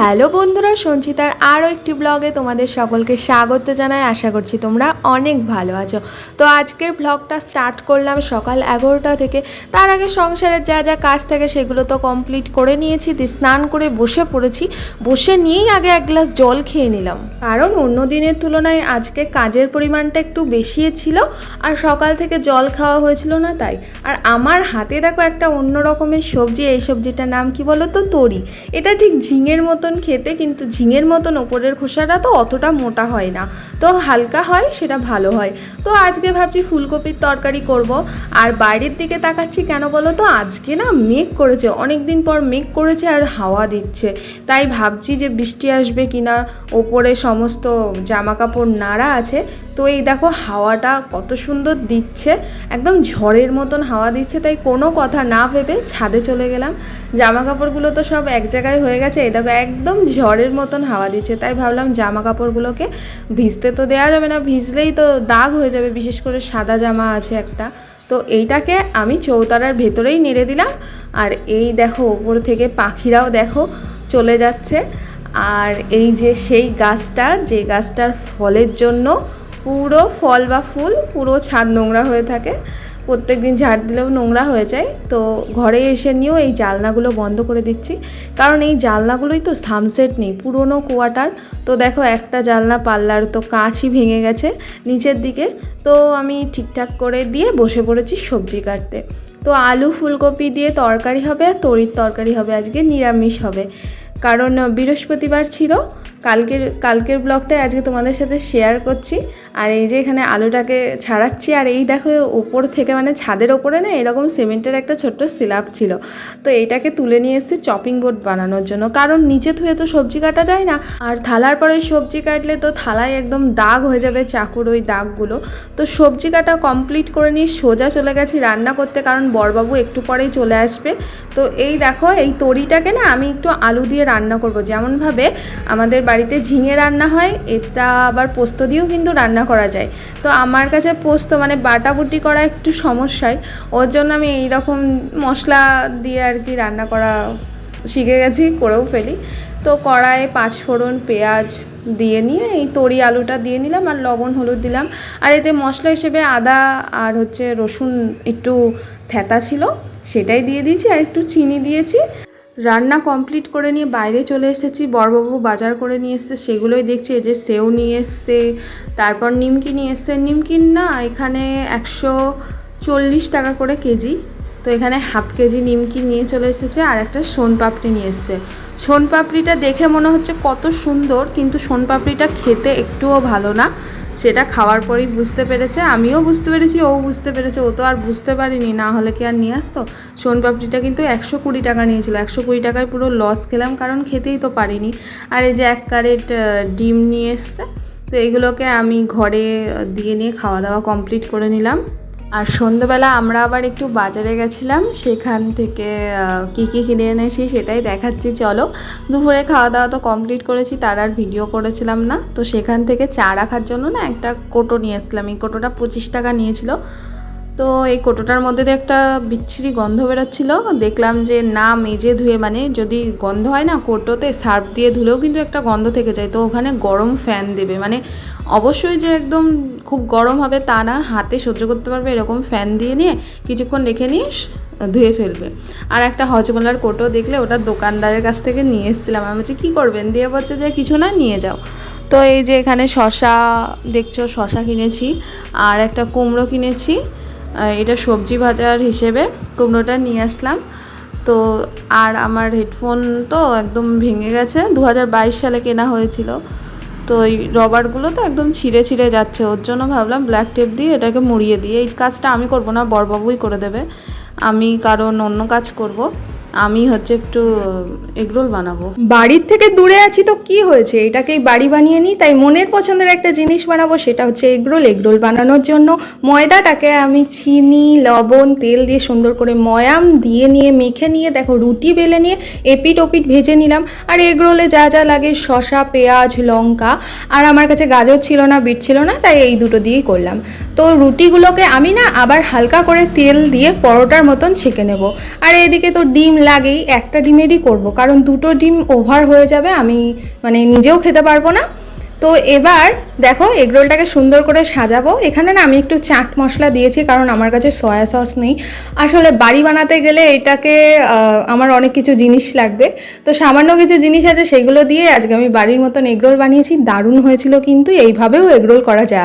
Hello বন্ধুরা, সঞ্চিতার আরও একটি ব্লগে তোমাদের সকলকে স্বাগত জানাই। আশা করছি তোমরা অনেক ভালো আছো। তো আজকের ব্লগটা স্টার্ট করলাম সকাল এগারোটা থেকে। তার আগে সংসারের যা যা কাজ থাকে সেগুলো তো কমপ্লিট করে নিয়েছি দিয়ে স্নান করে বসে পড়েছি। বসে নিয়েই আগে এক গ্লাস জল খেয়ে নিলাম। কারণ অন্য দিনের তুলনায় আজকে কাজের পরিমাণটা একটু বেশি ছিল, আর সকাল থেকে জল খাওয়া হয়েছিল না তাই। আর আমার হাতে দেখো একটা অন্য রকমের সবজি, এই সবজিটার নাম কি বলো তো তরি। এটা ঠিক ঝিঙের মতন খেতে, কিন্তু ঝিঙের মতন ওপরের খোসাটা তো অতটা মোটা হয় না। তো হালকা হয়, সেটা ভালো হয়। তো আজকে ভাবছি ফুলকপির তরকারি করব। আর বাইরের দিকে তাকাচ্ছি কেন বলো তো? আজকে না মেঘ করেছে। অনেক দিন পর মেঘ করেছে আর হাওয়া দিচ্ছে। তাই ভাবছি যে বৃষ্টি আসবে কিনা, ওপরে সমস্ত জামা কাপড় নাড়া আছে। তো এই দেখো হাওয়াটা কত সুন্দর দিচ্ছে। একদম ঝড়ের মতন হাওয়া দিচ্ছে, তাই কোনো কথা না ভেবে ছাদে চলে গেলাম। জামা কাপড়গুলো তো সব এক জায়গায় হয়ে গেছে। এই দেখো একদম ঝড়ের মতন হাওয়া দিচ্ছে। তাই ভাবলাম জামা কাপড়গুলোকে ভিজতে তো দেওয়া যাবে না, ভিজলেই তো দাগ হয়ে যাবে, বিশেষ করে সাদা জামা আছে একটা। তো এইটাকে আমি চৌতারার ভেতরেই নেড়ে দিলাম। আর এই দেখো, ওপর থেকে পাখিরাও দেখো চলে যাচ্ছে। আর এই যে সেই গাছটা, যে গাছটার ফলের জন্য পুরো ফল বা ফুল পুরো ছাদ নোংরা হয়ে থাকে। প্রত্যেক দিন ঝাড় দিলেও নোংরা হয়ে যায়। তো ঘরে এসে নিয়েও এই জালনাগুলো বন্ধ করে দিচ্ছি। কারণ এই জালনাগুলোই তো সানসেট নেই, পুরনো কোয়াটার। তো দেখো একটা জালনা পাল্লার তো কাঁচই ভেঙে গেছে নিচের দিকে। তো আমি ঠিকঠাক করে দিয়ে বসে পড়েছি সবজি কাটতে। তো আলু ফুলকপি দিয়ে তরকারি হবে আর তরির তরকারি হবে, আজকে নিরামিষ হবে। কারণ বৃহস্পতিবার ছিল কালকের কালকের ব্লগটাই আজকে তোমাদের সাথে শেয়ার করছি। আর এই যে এখানে আলুটাকে ছাড়াচ্ছি, আর এই দেখো ওপর থেকে মানে ছাদের ওপরে না এরকম সিমেন্টের একটা ছোট্ট স্ল্যাব ছিল। তো এইটাকে তুলে নিয়ে এসেছি চপিং বোর্ড বানানোর জন্য। কারণ নিচে ধুয়ে তো সবজি কাটা যায় না। আর থালার পরে সবজি কাটলে তো থালায় একদম দাগ হয়ে যাবে চাকুর ওই দাগগুলো। তো সবজি কাটা কমপ্লিট করে নিয়ে সোজা চলে গেছি রান্না করতে, কারণ বরবাবু একটু পরেই চলে আসবে। তো এই দেখো এই তরিটাকে না আমি একটু আলু দিয়ে রান্না করব। যেমনভাবে আমাদের বাড়িতে ঝিঙে রান্না হয়, এটা আবার পোস্ত দিয়েও কিন্তু রান্না করা যায়। তো আমার কাছে পোস্ত মানে বাটাবুটি করা একটু সমস্যায়, ওর জন্য আমি এই রকম মশলা দিয়ে আর কি রান্না করা শিখে গেছি, করেও ফেলি। তো কড়াইয়ে পাঁচ ফোড়ন পেঁয়াজ দিয়ে নিয়ে এই তরি আলুটা দিয়ে নিলাম আর লবণ হলুদ দিলাম। আর এতে মশলা হিসেবে আদা আর হচ্ছে রসুন একটু থ্যাতা ছিল, সেটাই দিয়ে দিয়েছি আর একটু চিনি দিয়েছি। রান্না কমপ্লিট করে নিয়ে বাইরে চলে এসেছি বড়বাবু বাজার করে নিয়ে এসছে, সেগুলোই দেখছি যে সেও নিয়ে এসছে, তারপর নিমকি নিয়ে এসছে নিমকিন না এখানে একশো চল্লিশ টাকা করে কেজি, তো এখানে হাফ কেজি নিমকি নিয়ে চলে এসেছে, আর একটা সোনপাপড়ি নিয়ে এসছে। সোনপাপড়িটা দেখে মনে হচ্ছে কত সুন্দর, কিন্তু সোনপাপড়িটা খেতে একটুও ভালো না। সেটা খাওয়ার পরেই বুঝতে পেরেছে, আমিও বুঝতে পেরেছি, ও বুঝতে পেরেছে, ও তো আর বুঝতে পারিনি, না হলে কি আর নিয়ে আসতো? সোনপাপড়িটা কিন্তু একশো কুড়ি টাকা নিয়েছিল, একশো কুড়ি টাকায় পুরো লস খেলাম, কারণ খেতেই তো পারিনি। আর এই যে এক ক্যারেট ডিম নিয়ে এসছে, তো এগুলোকে আমি ঘরে দিয়ে নিয়ে খাওয়া দাওয়া কমপ্লিট করে নিলাম। আর সন্ধ্যেবেলা আমরা আবার একটু বাজারে গেছিলাম, সেখান থেকে কী কী কিনে এনেছি সেটাই দেখাচ্ছি, চলো। দুপুরে খাওয়া দাওয়া তো কমপ্লিট করেছি, তার আর ভিডিও করেছিলাম না। তো সেখান থেকে চা রাখার জন্য না একটা কোটো নিয়ে এসেছিলাম এই কোটোটা পঁচিশ টাকা নিয়েছিল। তো এই কোটোটার মধ্যে দিয়ে একটা বিচ্ছিরি গন্ধ বেরোচ্ছিল, দেখলাম যে না, মেজে ধুয়ে মানে যদি গন্ধ হয় না কোটোতে, সার্ফ দিয়ে ধুলেও কিন্তু একটা গন্ধ থেকে যায়। তো ওখানে গরম ফ্যান দেবে মানে অবশ্যই যে একদম খুব গরম হবে তা না, হাতে সহ্য করতে পারবে, এরকম ফ্যান দিয়ে নিয়ে কিছুক্ষণ রেখে নিয়ে ধুয়ে ফেলবে। আর একটা হজমলার কোটো দেখলে ওটা দোকানদারের কাছ থেকে নিয়ে এসেছিলাম। আমি বলছি, কী করবেন? দিয়ে বলছে যে, কিছু না, নিয়ে যাও। তো এই যে এখানে শশা দেখছ, শশা কিনেছি, আর একটা কুমড়ো কিনেছি। এটা সবজি ভাজার হিসেবে কুমড়োটা নিয়ে আসলাম। তো আর আমার হেডফোন তো একদম ভেঙে গেছে। দু হাজার বাইশ সালে কেনা হয়েছিল। তো এই রবারগুলো তো একদম ছিঁড়ে ছিঁড়ে যাচ্ছে। ওর জন্য ভাবলাম ব্ল্যাক টেপ দিয়ে এটাকে মুড়িয়ে দিয়ে এই কাজটা আমি করব না, বরবাবুই করে দেবে। আমি কারণ অন্য কাজ করব। আমি হচ্ছে একটু এগরোল বানাবো। বাড়ির থেকে দূরে আছি তো কি হয়েছে? এটাকেই বাড়ি বানিয়ে নিই, তাই মনের পছন্দের একটা জিনিস বানাবো, সেটা হচ্ছে এগরোল এগরোল বানানোর জন্য ময়দাটাকে আমি চিনি, লবণ, তেল দিয়ে সুন্দর করে ময়াম দিয়ে নিয়ে, মেখে নিয়ে, দেখো রুটি বেলে নিয়ে এপিট ওপিট ভেজে নিলাম। আর এগরোলে যা যা লাগে, শসা, পেঁয়াজ, লঙ্কা, আর আমার কাছে গাজর ছিল না, বিট ছিল না, তাই এই দুটো দিয়েই করলাম। তো রুটিগুলোকে আমি না আবার হালকা করে তেল দিয়ে পরোটার মতন ছেঁকে নেব। আর এদিকে তো ডিম লাগেই একটা ডিমেরই করব, কারণ দুটো ডিম ওভার হয়ে যাবে, আমি মানে নিজেও খেতে পারব না। তো এবার দেখো এগরোলটাকে সুন্দর করে সাজাবো। এখানে না আমি একটু চাট মশলা দিয়েছি, কারণ আমার কাছে সয়া সস নেই। আসলে বাড়ি বানাতে গেলে এটাকে আমার অনেক কিছু জিনিস লাগবে। তো সামান্য কিছু জিনিস আছে, সেগুলো দিয়ে আজকে আমি বাড়ির মতন এগরোল বানিয়েছি। দারুণ হয়েছিল কিন্তু, এইভাবেও এগরোল করা যায়।